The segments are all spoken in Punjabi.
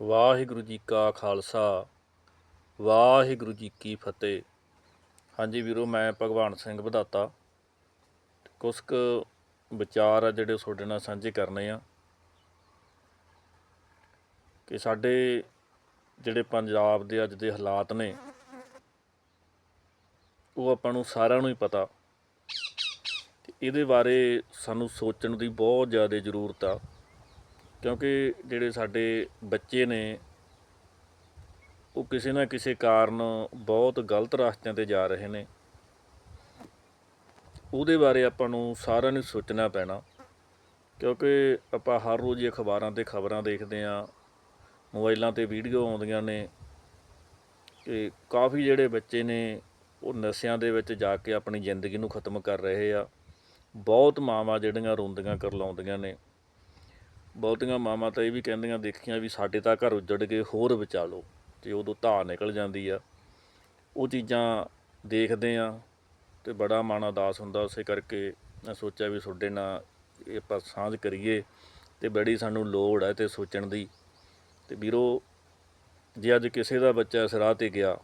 ਵਾਹਿਗੁਰੂ ਜੀ ਕਾ ਖਾਲਸਾ, ਵਾਹਿਗੁਰੂ ਜੀ ਕੀ ਫਤਿਹ। ਹਾਂਜੀ ਵੀਰੋ, ਮੈਂ ਭਗਵਾਨ ਸਿੰਘ ਵਧਾਤਾ। ਕੁਛ ਕੁ ਵਿਚਾਰ ਆ ਜਿਹੜੇ ਤੁਹਾਡੇ ਨਾਲ ਸਾਂਝੇ ਕਰਨੇ ਆ। ਕਿ ਸਾਡੇ ਜਿਹੜੇ ਪੰਜਾਬ ਦੇ ਅੱਜ ਦੇ ਹਾਲਾਤ ਨੇ, ਉਹ ਆਪਾਂ ਨੂੰ ਸਾਰਿਆਂ ਨੂੰ ਹੀ ਪਤਾ। ਇਹਦੇ ਬਾਰੇ ਸਾਨੂੰ ਸੋਚਣ ਦੀ ਬਹੁਤ ਜ਼ਿਆਦਾ ਜ਼ਰੂਰਤ ਆ। ਕਿਉਂਕਿ ਜਿਹੜੇ ਸਾਡੇ ਬੱਚੇ ਨੇ, ਉਹ ਕਿਸੇ ਨਾ ਕਿਸੇ ਕਾਰਨ ਬਹੁਤ ਗਲਤ ਰਸਤਿਆਂ ਤੇ ਜਾ ਰਹੇ ਨੇ। ਉਹਦੇ ਬਾਰੇ ਆਪਾਂ ਨੂੰ ਸਾਰਿਆਂ ਨੂੰ ਸੋਚਣਾ ਪੈਣਾ, ਕਿਉਂਕਿ ਆਪਾਂ ਹਰ ਰੋਜ਼ ਅਖਬਾਰਾਂ ਤੇ ਖਬਰਾਂ ਦੇਖਦੇ ਆਂ ਮੋਬਾਈਲਾਂ ਤੇ ਵੀਡੀਓ ਆਉਂਦੀਆਂ ਨੇ। ਕਿ ਕਾਫੀ ਜਿਹੜੇ ਬੱਚੇ ਨੇ, ਉਹ ਨਸ਼ਿਆਂ ਦੇ ਵਿੱਚ ਜਾ ਕੇ ਆਪਣੀ ਜ਼ਿੰਦਗੀ ਨੂੰ ਖਤਮ ਕਰ ਰਹੇ ਆ। ਬਹੁਤ ਮਾਵਾਂ ਜਿਹੜੀਆਂ ਰੋਂਦੀਆਂ ਕਰ ਲਾਉਂਦੀਆਂ ਨੇ। ਬਹੁਤੀਆਂ ਮਾਵਾਂ ਤਾਂ ਇਹ ਵੀ ਕਹਿੰਦੀਆਂ ਦੇਖੀਆਂ ਵੀ ਸਾਡੇ ਤਾਂ ਘਰ ਉੱਜੜ ਗਏ, ਹੋਰ ਬਚਾ ਲਓ ਤੇ ਉਦੋਂ ਧਾਰ ਨਿਕਲ ਜਾਂਦੀ ਆ। ਉਹ ਚੀਜ਼ਾਂ ਦੇਖਦੇ ਆ ਤੇ ਬੜਾ ਮਨ ਉਦਾਸ ਹੁੰਦਾ ਉਸੇ ਕਰਕੇ ਮੈਂ ਸੋਚਿਆ ਵੀ ਤੁਹਾਡੇ ਨਾਲ ਇਹ ਆਪਾਂ ਸਾਂਝ ਕਰੀਏ ਤੇ ਬੜੀ ਸਾਨੂੰ ਲੋੜ ਹੈ ਤੇ ਸੋਚਣ ਦੀ। ਤੇ ਵੀਰੋ, ਜੇ ਅੱਜ ਕਿਸੇ ਦਾ ਬੱਚਾ ਇਸ ਰਾਹ ਤੇ ਗਿਆ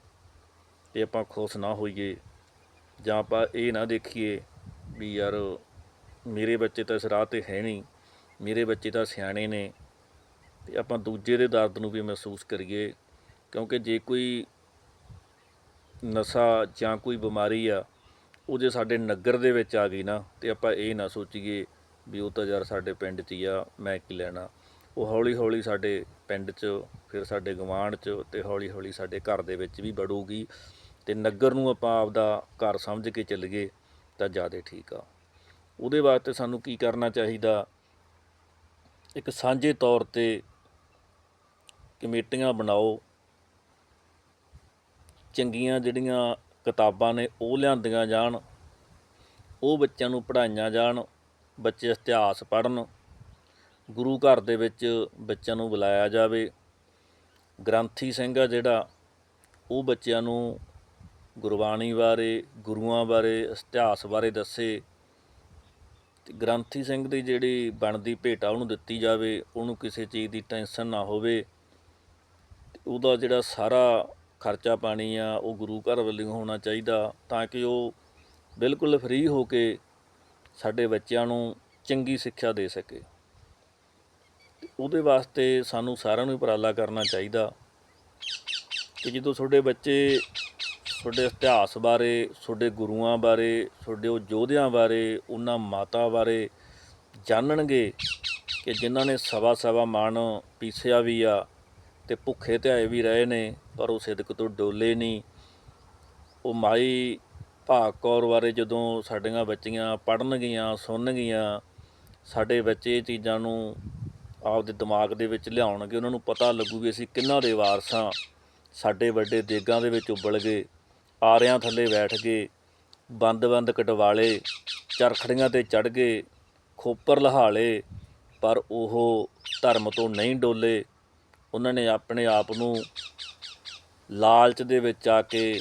ਤੇ ਆਪਾਂ ਖੁਸ਼ ਨਾ ਹੋਈਏ ਜਾਂ ਆਪਾਂ ਇਹ ਨਾ ਦੇਖੀਏ ਵੀ ਯਾਰ ਮੇਰੇ ਬੱਚੇ ਤਾਂ ਇਸ ਰਾਹ ਤੇ ਹੈ ਨਹੀਂ ਮੇਰੇ ਬੱਚੇ ਤਾਂ ਸਿਆਣੇ ਨੇ ਅਤੇ ਆਪਾਂ ਦੂਜੇ ਦੇ ਦਰਦ ਨੂੰ ਵੀ ਮਹਿਸੂਸ ਕਰੀਏ, ਕਿਉਂਕਿ ਜੇ ਕੋਈ ਨਸ਼ਾ ਜਾਂ ਕੋਈ ਬਿਮਾਰੀ ਆ, ਉਹ ਜੇ ਸਾਡੇ ਨਗਰ ਦੇ ਵਿੱਚ ਆ ਗਈ ਨਾ, ਤੇ ਆਪਾਂ ਇਹ ਨਾ ਸੋਚੀਏ ਵੀ ਉਹ ਤਾਂ ਯਾਰ ਸਾਡੇ ਪਿੰਡ 'ਚ ਹੀ ਆ, ਮੈਂ ਕੀ ਲੈਣਾ। ਉਹ ਹੌਲੀ ਹੌਲੀ ਸਾਡੇ ਪਿੰਡ 'ਚ, ਫਿਰ ਸਾਡੇ ਗਵਾਂਢ 'ਚ ਤੇ ਹੌਲੀ ਹੌਲੀ ਸਾਡੇ ਘਰ ਦੇ ਵਿੱਚ ਵੀ ਵੜੂਗੀ ਤੇ ਨਗਰ ਨੂੰ ਆਪਾਂ ਆਪਦਾ ਘਰ ਸਮਝ ਕੇ ਚੱਲੀਏ ਤਾਂ ਜ਼ਿਆਦਾ ਠੀਕ ਆ। ਉਹਦੇ ਵਾਸਤੇ ਸਾਨੂੰ ਕੀ ਕਰਨਾ ਚਾਹੀਦਾ? ਇੱਕ ਸਾਂਝੇ ਤੌਰ ਤੇ ਕਮੇਟੀਆਂ ਬਣਾਓ। ਚੰਗੀਆਂ ਜਿਹੜੀਆਂ ਕਿਤਾਬਾਂ ਨੇ ਉਹ ਲਿਆਂਦੀਆਂ ਜਾਣ, ਉਹ ਬੱਚਿਆਂ ਨੂੰ ਪੜ੍ਹਾਈਆਂ ਜਾਣ, ਬੱਚੇ ਇਤਿਹਾਸ ਪੜ੍ਹਨ, ਗੁਰੂ ਘਰ ਦੇ ਵਿੱਚ ਬੱਚਿਆਂ ਨੂੰ ਬੁਲਾਇਆ ਜਾਵੇ। ਗ੍ਰੰਥੀ ਸਿੰਘ ਆ ਜਿਹੜਾ, ਉਹ ਬੱਚਿਆਂ ਨੂੰ ਗੁਰਬਾਣੀ ਬਾਰੇ, ਗੁਰੂਆਂ ਬਾਰੇ, ਇਤਿਹਾਸ ਬਾਰੇ ਦੱਸੇ। ਅਤੇ ਗ੍ਰੰਥੀ ਸਿੰਘ ਦੀ ਜਿਹੜੀ ਬਣਦੀ ਭੇਟ ਆ, ਉਹਨੂੰ ਦਿੱਤੀ ਜਾਵੇ, ਉਹਨੂੰ ਕਿਸੇ ਚੀਜ਼ ਦੀ ਟੈਨਸ਼ਨ ਨਾ ਹੋਵੇ ਤੇ ਉਹਦਾ ਜਿਹੜਾ ਸਾਰਾ ਖਰਚਾ ਪਾਣੀ ਆ, ਉਹ ਗੁਰੂ ਘਰ ਵੱਲੋਂ ਹੋਣਾ ਚਾਹੀਦਾ, ਤਾਂ ਕਿ ਉਹ ਬਿਲਕੁਲ ਫ੍ਰੀ ਹੋ ਕੇ ਸਾਡੇ ਬੱਚਿਆਂ ਨੂੰ ਚੰਗੀ ਸਿੱਖਿਆ ਦੇ ਸਕੇ। ਤੇ ਉਹਦੇ ਵਾਸਤੇ ਸਾਨੂੰ ਸਾਰਿਆਂ ਨੂੰ ਉਪਰਾਲਾ ਕਰਨਾ ਚਾਹੀਦਾ ਕਿ ਜਦੋਂ ਤੁਹਾਡੇ ਬੱਚੇ ਤੁਹਾਡੇ ਇਤਿਹਾਸ ਬਾਰੇ, ਤੁਹਾਡੇ ਗੁਰੂਆਂ ਬਾਰੇ, ਤੁਹਾਡੇ ਉਹ ਯੋਧਿਆਂ ਬਾਰੇ, ਉਹਨਾਂ ਮਾਤਾ ਬਾਰੇ ਜਾਣਨਗੇ ਕਿ ਜਿਨ੍ਹਾਂ ਨੇ ਸਵਾ ਸਵਾ ਮਨ ਪੀਸਿਆ ਵੀ ਆ ਤੇ ਭੁੱਖੇ ਧਿਆਏ ਵੀ ਰਹੇ ਨੇ, ਪਰ ਉਹ ਸਿਦਕ ਤੋਂ ਡੋਲੇ ਨਹੀਂ। ਉਹ ਮਾਈ ਭਾਗ ਕੌਰ ਬਾਰੇ ਜਦੋਂ ਸਾਡੀਆਂ ਬੱਚੀਆਂ ਪੜ੍ਹਨਗੀਆਂ, ਸੁਣਨਗੀਆਂ, ਸਾਡੇ ਬੱਚੇ ਇਹ ਚੀਜ਼ਾਂ ਨੂੰ ਆਪਦੇ ਦਿਮਾਗ ਦੇ ਵਿੱਚ ਲਿਆਉਣਗੇ, ਉਹਨਾਂ ਨੂੰ ਪਤਾ ਲੱਗੂ ਵੀ ਅਸੀਂ ਕਿੰਨਾ ਦੇ ਵਾਰਸਾਂ, ਸਾਡੇ ਵੱਡੇ ਦੇਗਾਂ ਦੇ ਵਿੱਚ ਉਬਲ ਗਏ। ਆਰਿਆਂ ਥੱਲੇ ਬੈਠ ਗਏ ਬੰਦ-ਬੰਦ ਕਟਵਾਲੇ, ਚਰਖੜੀਆਂ ਤੇ ਚੜ ਗਏ ਖੋਪਰ ਲਹਾਲੇ ਪਰ ਉਹ ਧਰਮ ਤੋਂ ਨਹੀਂ ਡੋਲੇ। ਉਹਨਾਂ ਨੇ ਆਪਣੇ ਆਪ ਨੂੰ ਲਾਲਚ ਦੇ ਵਿੱਚ ਆ ਕੇ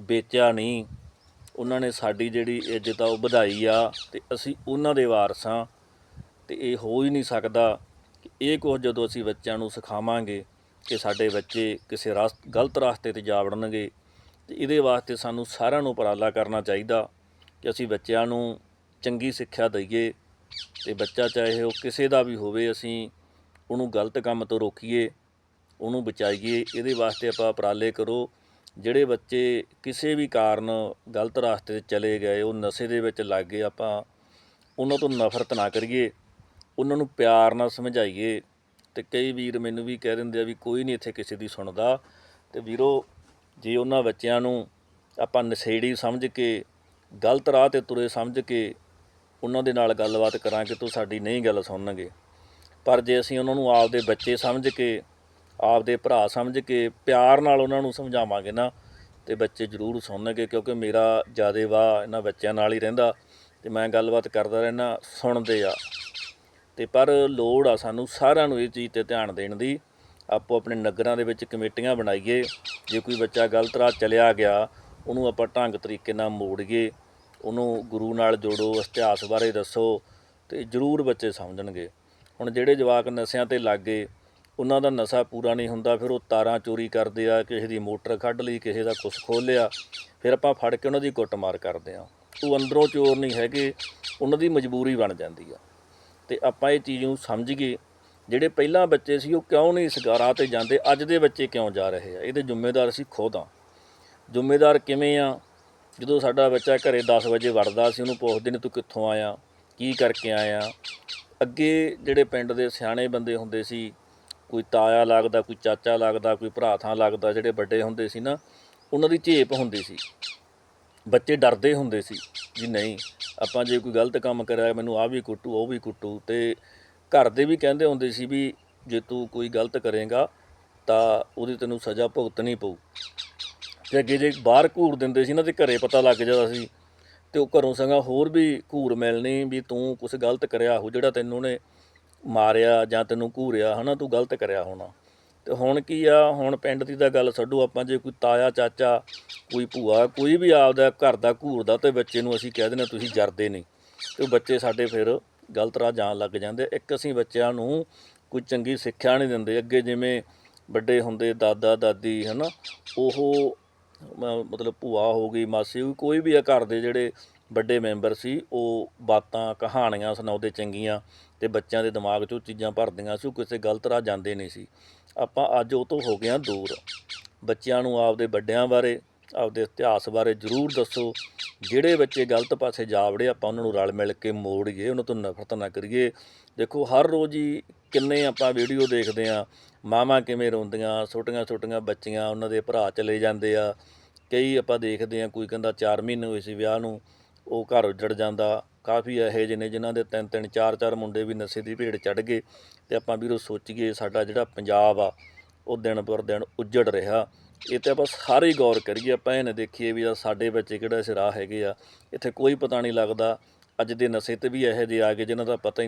ਵੇਚਿਆ ਨਹੀਂ। ਉਹਨਾਂ ਨੇ ਸਾਡੀ ਜਿਹੜੀ ਇੱਜ਼ਤ ਆ ਉਹ ਵਧਾਈ ਆ ਤੇ ਅਸੀਂ ਉਹਨਾਂ ਦੇ ਵਾਰਸਾਂ ਤੇ ਇਹ ਹੋ ਹੀ ਨਹੀਂ ਸਕਦਾ ਕਿ ਇਹ ਕੁਝ ਜਦੋਂ ਅਸੀਂ ਬੱਚਿਆਂ ਨੂੰ ਸਿਖਾਵਾਂਗੇ ਕਿ ਸਾਡੇ ਬੱਚੇ ਕਿਸੇ ਰਸ, ਗਲਤ ਰਸਤੇ ਤੇ ਜਾ ਵੜਨਗੇ ਤੇ ਇਹਦੇ ਵਾਸਤੇ ਸਾਨੂੰ ਸਾਰਿਆਂ ਨੂੰ ਉਪਰਾਲਾ ਕਰਨਾ ਚਾਹੀਦਾ ਕਿ ਅਸੀਂ ਬੱਚਿਆਂ ਨੂੰ ਚੰਗੀ ਸਿੱਖਿਆ ਦਈਏ ਤੇ ਬੱਚਾ ਚਾਹੇ ਉਹ ਕਿਸੇ ਦਾ ਵੀ ਹੋਵੇ, ਅਸੀਂ ਉਹਨੂੰ ਗਲਤ ਕੰਮ ਤੋਂ ਰੋਕੀਏ, ਉਹਨੂੰ ਬਚਾਈਏ, ਇਹਦੇ ਵਾਸਤੇ ਆਪਾਂ ਉਪਰਾਲੇ ਕਰੋ। ਜਿਹੜੇ ਬੱਚੇ ਕਿਸੇ ਵੀ ਕਾਰਨ ਗਲਤ ਰਸਤੇ ਤੇ ਚਲੇ ਗਏ, ਉਹ ਨਸ਼ੇ ਦੇ ਵਿੱਚ ਲੱਗ ਗਏ, ਆਪਾਂ ਉਹਨਾਂ ਤੋਂ ਨਫ਼ਰਤ ਨਾ ਕਰੀਏ, ਉਹਨਾਂ ਨੂੰ ਪਿਆਰ ਨਾਲ ਸਮਝਾਈਏ। ਤੇ ਕਈ ਵੀਰ ਮੈਨੂੰ ਵੀ ਕਹਿ ਦਿੰਦੇ ਆ ਵੀ ਕੋਈ ਨਹੀਂ ਇੱਥੇ ਕਿਸੇ ਦੀ ਸੁਣਦਾ। ਤੇ ਵੀਰੋ ਜੇ ਉਹਨਾਂ ਬੱਚਿਆਂ ਨੂੰ ਆਪਾਂ ਨਸ਼ੇੜੀ ਸਮਝ ਕੇ, ਗਲਤ ਰਾਹ ਤੇ ਤੁਰੇ ਸਮਝ ਕੇ ਉਹਨਾਂ ਦੇ ਨਾਲ ਗੱਲਬਾਤ ਕਰਾਂਗੇ ਤਾਂ ਸਾਡੀ ਨਹੀਂ ਗੱਲ ਸੁਣਨਗੇ। ਪਰ ਜੇ ਅਸੀਂ ਉਹਨਾਂ ਨੂੰ ਆਪਦੇ ਬੱਚੇ ਸਮਝ ਕੇ, ਆਪਦੇ ਭਰਾ ਸਮਝ ਕੇ, ਪਿਆਰ ਨਾਲ ਉਹਨਾਂ ਨੂੰ ਸਮਝਾਵਾਂਗੇ ਨਾ, ਤੇ ਬੱਚੇ ਜ਼ਰੂਰ ਸੁਣਨਗੇ ਕਿਉਂਕਿ ਮੇਰਾ ਜਿਆਦੇ ਵਾਹ ਇਹਨਾਂ ਬੱਚਿਆਂ ਨਾਲ ਹੀ ਰਹਿੰਦਾ ਤੇ ਮੈਂ ਗੱਲਬਾਤ ਕਰਦਾ ਰਹਿਣਾ ਸੁਣਦੇ ਆ। ਤੇ ਪਰ ਲੋੜ ਆ ਸਾਨੂੰ ਸਾਰਿਆਂ ਨੂੰ ਇਹ ਚੀਜ਼ ਤੇ ਧਿਆਨ ਦੇਣ ਦੀ। ਆਪੋ ਆਪਣੇ ਨਗਰਾਂ ਦੇ ਵਿੱਚ ਕਮੇਟੀਆਂ ਬਣਾਈਏ। ਜੇ ਕੋਈ ਬੱਚਾ ਗਲਤ ਰਾਹ ਚਲਿਆ ਗਿਆ, ਉਹਨੂੰ ਆਪਾਂ ਢੰਗ ਤਰੀਕੇ ਨਾਲ ਮੋੜੀਏ। ਉਹਨੂੰ ਗੁਰੂ ਨਾਲ ਜੋੜੋ, ਇਤਿਹਾਸ ਬਾਰੇ ਦੱਸੋ ਤੇ ਜ਼ਰੂਰ ਬੱਚੇ ਸਮਝਣਗੇ। ਹੁਣ ਜਿਹੜੇ ਜਵਾਕ ਨਸ਼ਿਆਂ ਤੇ ਲੱਗ ਗਏ ਉਹਨਾਂ ਦਾ ਨਸ਼ਾ ਪੂਰਾ ਨਹੀਂ ਹੁੰਦਾ, ਫਿਰ ਉਹ ਤਾਰਾਂ ਚੋਰੀ ਕਰਦੇ ਆ, ਕਿਸੇ ਦੀ ਮੋਟਰ ਕੱਢ ਲਈ, ਕਿਸੇ ਦਾ ਕੁਛ ਖੋਹ ਲਿਆ ਫਿਰ ਆਪਾਂ ਫੜ ਕੇ ਉਹਨਾਂ ਦੀ ਕੁੱਟਮਾਰ ਕਰਦੇ ਆ। ਉਹ ਅੰਦਰੋਂ ਚੋਰ ਨਹੀਂ ਹੈਗੇ, ਉਹਨਾਂ ਦੀ ਮਜਬੂਰੀ ਬਣ ਜਾਂਦੀ ਆ। ਤੇ ਆਪਾਂ ਇਹ ਚੀਜ਼ ਨੂੰ ਸਮਝ ਗਏ ਜਿਹੜੇ ਪਹਿਲਾਂ ਬੱਚੇ ਸੀ, ਉਹ ਕਿਉਂ ਨਹੀਂ ਇਸ ਰਾਹ ਤੇ ਜਾਂਦੇ? ਅੱਜ ਦੇ ਬੱਚੇ ਕਿਉਂ ਜਾ ਰਹੇ ਆ? ਇਹਦੇ ਜ਼ਿੰਮੇਦਾਰ ਅਸੀਂ ਖੁਦ ਆ। ਜ਼ਿੰਮੇਦਾਰ ਕਿਵੇਂ ਆ? ਜਦੋਂ ਸਾਡਾ ਬੱਚਾ ਘਰੇ 10 ਵਜੇ ਵੜਦਾ ਸੀ, ਉਹਨੂੰ ਪੁੱਛਦੇ ਨੇ, ਤੂੰ ਕਿੱਥੋਂ ਆਇਆ? ਕੀ ਕਰਕੇ ਆਇਆ? ਅੱਗੇ ਜਿਹੜੇ ਪਿੰਡ ਦੇ ਸਿਆਣੇ ਬੰਦੇ ਹੁੰਦੇ ਸੀ, ਕੋਈ ਤਾਇਆ ਲੱਗਦਾ, ਕੋਈ ਚਾਚਾ ਲੱਗਦਾ, ਕੋਈ ਭਰਾ ਥਾਂ ਲੱਗਦਾ, ਜਿਹੜੇ ਵੱਡੇ ਹੁੰਦੇ ਸੀ ਨਾ, ਉਹਨਾਂ ਦੀ ਝੇਪ ਹੁੰਦੀ ਸੀ। ਬੱਚੇ ਡਰਦੇ ਹੁੰਦੇ ਸੀ ਵੀ ਨਹੀਂ, ਆਪਾਂ ਜੇ ਕੋਈ ਗਲਤ ਕੰਮ ਕਰਿਆ, ਮੈਨੂੰ ਆ ਵੀ ਕੁੱਟੂ, ਉਹ ਵੀ ਕੁੱਟੂ। ਤੇ ਘਰ ਦੇ ਵੀ ਕਹਿੰਦੇ ਹੁੰਦੇ ਸੀ ਵੀ ਜੇ ਤੂੰ ਕੋਈ ਗਲਤ ਕਰੇਗਾ ਤਾਂ ਉਹਦੀ ਤੈਨੂੰ ਸਜ਼ਾ ਭੁਗਤਣੀ ਪਊ। ਤੇ ਅੱਗੇ ਜੇ ਬਾਹਰ ਘੂਰ ਦਿੰਦੇ ਸੀ ਨਾ ਤੇ ਘਰੇ ਪਤਾ ਲੱਗ ਜਾਂਦਾ ਸੀ ਤੇ ਉਹ ਘਰੋਂ ਸੰਗਾ ਹੋਰ ਵੀ ਘੂਰ ਮਿਲਣੀ ਵੀ ਤੂੰ ਕੁਝ ਗਲਤ ਕਰਿਆ ਹੋ ਜਿਹੜਾ ਤੈਨੂੰ ਨੇ ਮਾਰਿਆ ਜਾਂ ਤੈਨੂੰ ਘੂਰਿਆ, ਹਨਾ, ਤੂੰ ਗਲਤ ਕਰਿਆ ਹੋਣਾ। ਤੇ ਹੁਣ ਕੀ ਆ, ਹੁਣ ਪਿੰਡ ਦੀ ਤਾਂ ਗੱਲ ਛੱਡੋ, ਆਪਾਂ ਜੇ ਕੋਈ ਤਾਇਆ, ਚਾਚਾ, ਕੋਈ ਭੂਆ, ਕੋਈ ਵੀ ਆਪਦਾ ਘਰ ਦਾ ਘੂਰਦਾ ਤੇ ਬੱਚੇ ਨੂੰ ਅਸੀਂ ਕਹਿ ਦਿੰਦੇ ਤੁਸੀਂ ਜਰਦੇ ਨਹੀਂ। ਤੇ ਉਹ ਬੱਚੇ ਸਾਡੇ ਫਿਰ ਗਲਤ ਰਾਹ ਜਾਣ ਲੱਗ ਜਾਂਦੇ। ਇੱਕ ਅਸੀਂ ਬੱਚਿਆਂ ਨੂੰ ਕੋਈ ਚੰਗੀ ਸਿੱਖਿਆ ਨਹੀਂ ਦਿੰਦੇ। ਅੱਗੇ ਜਿਵੇਂ ਵੱਡੇ ਹੁੰਦੇ, ਦਾਦਾ, ਦਾਦੀ, ਹਨਾ, ਉਹ ਮਤਲਬ ਭੂਆ ਹੋ ਗਈ, ਮਾਸੀ ਹੋ ਗਈ, ਕੋਈ ਵੀ ਆ ਘਰ ਦੇ ਜਿਹੜੇ ਵੱਡੇ ਮੈਂਬਰ ਸੀ, ਉਹ ਬਾਤਾਂ, ਕਹਾਣੀਆਂ ਸੁਣਾਉਂਦੇ ਚੰਗੀਆਂ ਤੇ ਬੱਚਿਆਂ ਦੇ ਦਿਮਾਗ 'ਚ ਉਹ ਚੀਜ਼ਾਂ ਭਰਦੀਆਂ ਸੀ, ਉਹ ਕਿਸੇ ਗਲਤ ਰਾਹ ਜਾਂਦੇ ਨਹੀਂ ਸੀ। ਆਪਾਂ ਅੱਜ ਉਹ ਤੋਂ ਹੋ ਗਏ ਹਾਂ ਦੂਰ। ਬੱਚਿਆਂ ਨੂੰ ਆਪਦੇ ਵੱਡਿਆਂ ਬਾਰੇ, ਆਪਦੇ ਇਤਿਹਾਸ ਬਾਰੇ ਜ਼ਰੂਰ ਦੱਸੋ। ਜਿਹੜੇ ਬੱਚੇ ਗਲਤ ਪਾਸੇ ਜਾ ਵੜੇ, ਆਪਾਂ ਉਹਨਾਂ ਨੂੰ ਰਲ ਮਿਲ ਕੇ ਮੋੜੀਏ, ਉਹਨਾਂ ਤੋਂ ਨਫ਼ਰਤ ਨਾ ਕਰੀਏ। ਦੇਖੋ, ਹਰ ਰੋਜ਼ ਹੀ ਕਿੰਨੇ ਆਪਾਂ ਵੀਡੀਓ ਦੇਖਦੇ ਆ ਮਾਵਾਂ ਕਿਵੇਂ ਰੋਂਦੀਆਂ ਛੋਟੀਆਂ ਛੋਟੀਆਂ ਬੱਚੀਆਂ ਉਹਨਾਂ ਦੇ ਭਰਾ ਚਲੇ ਜਾਂਦੇ ਆ। ਕਈ ਆਪਾਂ ਦੇਖਦੇ ਆ ਕੋਈ ਕਹਿੰਦਾ 4 ਮਹੀਨੇ ਹੋਏ ਸੀ ਵਿਆਹ ਨੂੰ, ਉਹ ਘਰ ਉੱਜੜ ਜਾਂਦਾ। ਕਾਫੀ ਇਹੋ ਜਿਹੇ ਨੇ ਜਿਨ੍ਹਾਂ ਦੇ ਤਿੰਨ ਤਿੰਨ, ਚਾਰ ਚਾਰ ਮੁੰਡੇ ਵੀ ਨਸ਼ੇ ਦੀ ਭੇਡ ਚੜ ਗਏ। ਤੇ ਆਪਾਂ ਵੀਰੋ ਸੋਚੀਏ, ਸਾਡਾ ਜਿਹੜਾ ਪੰਜਾਬ ਆ ਉਹ ਦਿਨ ਪਰ ਦਿਨ ਉੱਜੜ ਰਿਹਾ। ਇਹ ਤੇ ਆਪਾਂ ਸਾਰੇ ਗੌਰ ਕਰੀਏ, ਆਪਾਂ ਇਹ ਦੇਖੀਏ ਵੀ ਯਾਰ ਸਾਡੇ ਬੱਚੇ ਕਿਹੜਾ ਇਸ ਰਾਹ ਹੈਗੇ ਆ। ਇੱਥੇ ਕੋਈ ਪਤਾ ਨਹੀਂ ਲੱਗਦਾ, ਅੱਜ ਦੇ ਨਸ਼ੇ ਤੇ ਵੀ ਇਹੋ ਜਿਹੇ ਆ ਗਏ, ਜਿਨ੍ਹਾਂ ਦਾ ਪਤਾ ਹੀ